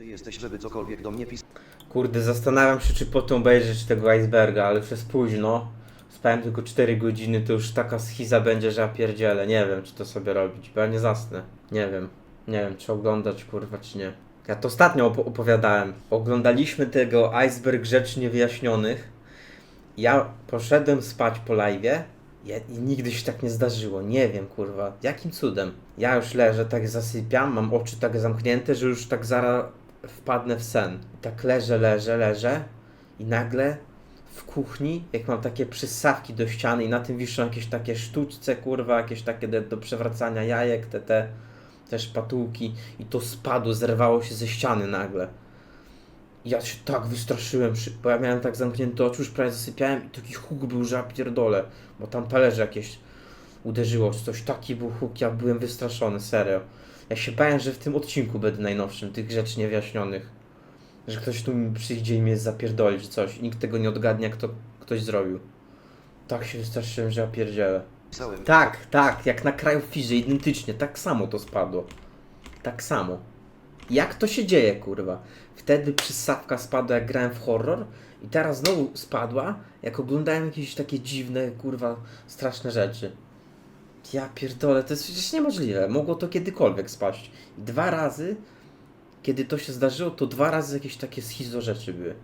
ty jesteś, żeby cokolwiek do mnie? Kurde, zastanawiam się, czy po tym obejrzeć tego iceberga, ale już jest późno. Spałem tylko 4 godziny, to już taka schiza będzie, że ja pierdzielę. Nie wiem, czy to sobie robić, bo ja nie zasnę. Nie wiem. Nie wiem, czy oglądać, kurwa, czy nie. Ja to ostatnio op- opowiadałem. Oglądaliśmy tego iceberg rzeczy niewyjaśnionych. Ja poszedłem spać po live'ie ja- i nigdy się tak nie zdarzyło. Nie wiem, kurwa. Jakim cudem? Ja już leżę, tak zasypiam, mam oczy tak zamknięte, że już tak zaraz wpadnę w sen. Tak leżę, leżę, leżę i nagle w kuchni, jak mam takie przystawki do ściany i na tym wiszą jakieś takie sztuczce, kurwa, jakieś takie do, do przewracania jajek, te, te też patułki i to spadło, zerwało się ze ściany nagle. Ja się tak wystraszyłem, szy- bo ja miałem tak zamknięte oczy, już prawie zasypiałem i taki huk był, że pierdolę, bo tam talerze jakieś uderzyło, coś, taki był huk, ja byłem wystraszony, serio. Ja się bałem, że w tym odcinku będę najnowszym, tych rzeczy niewyjaśnionych. Że ktoś tu mi przyjdzie i mnie zapierdoli, czy coś. Nikt tego nie odgadnie, jak to ktoś zrobił. Tak się wystraszyłem, że ja pierdzielę. Pisałem. Tak, tak, jak na kraju Fiży, identycznie, tak samo to spadło. Tak samo. Jak to się dzieje, kurwa? Wtedy przysawka spadła, jak grałem w horror, i teraz znowu spadła, jak oglądałem jakieś takie dziwne, kurwa, straszne rzeczy. Ja pierdolę, to jest przecież niemożliwe. Mogło to kiedykolwiek spaść. Dwa razy, kiedy to się zdarzyło, to dwa razy jakieś takie schizo rzeczy były.